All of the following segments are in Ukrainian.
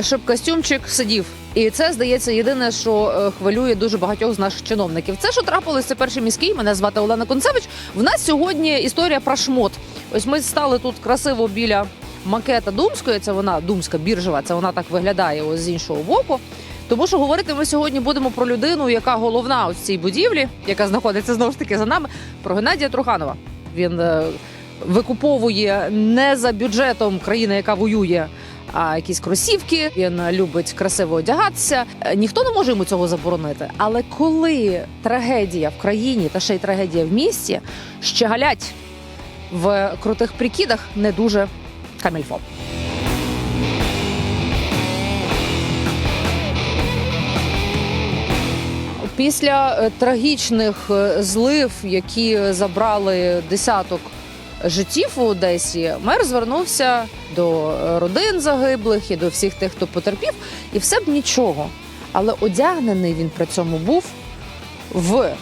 щоб костюмчик сидів. І це здається єдине, що е, хвилює дуже багатьох з наших чиновників. Це що трапилось, це перший міський. Мене звати Олена Концевич. В нас сьогодні історія про шмот. Ось ми стали тут красиво біля макета Думської. Це вона Думська біржева. Це вона так виглядає ось з іншого боку. Тому що говорити ми сьогодні будемо про людину, яка головна в цій будівлі, яка знаходиться знову ж таки за нами, про Геннадія Труханова. Він е, викуповує не за бюджетом країни, яка воює. А якісь кросівки, він любить красиво одягатися. Е, Ніхто не може йому цього заборонити. Але коли трагедія в країні та ще й трагедія в місті, щегалять в крутих прикидах не дуже камільфо. Після е, трагічних е, злив, які забрали десяток життів у Одесі, мер звернувся до е, родин загиблих і до всіх тих, хто потерпів, і все б нічого. Але одягнений він при цьому був в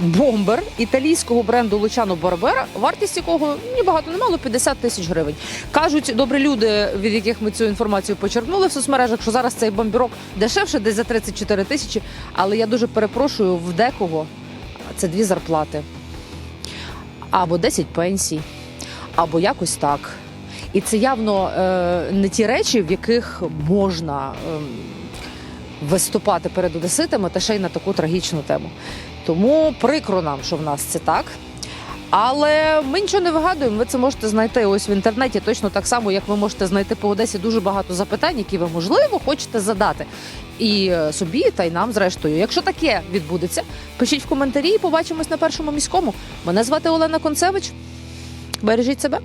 бомбер італійського бренду Лучано Барбера, вартість якого ні багато не мало 50 тисяч гривень. Кажуть добрі люди, від яких ми цю інформацію почерпнули в соцмережах, що зараз цей бомбірок дешевше десь за 34 тисячі. Але я дуже перепрошую в декого це дві зарплати або 10 пенсій, або якось так. І це явно е, не ті речі, в яких можна е, виступати перед одеситами та ще й на таку трагічну тему. Тому прикро нам, що в нас це так. Але ми нічого не вигадуємо. Ви це можете знайти ось в інтернеті, точно так само, як ви можете знайти по Одесі дуже багато запитань, які ви можливо хочете задати. І е, собі, та й нам, зрештою. Якщо таке відбудеться, пишіть в коментарі і побачимось на першому міському. Мене звати Олена Концевич. Бережіть себе.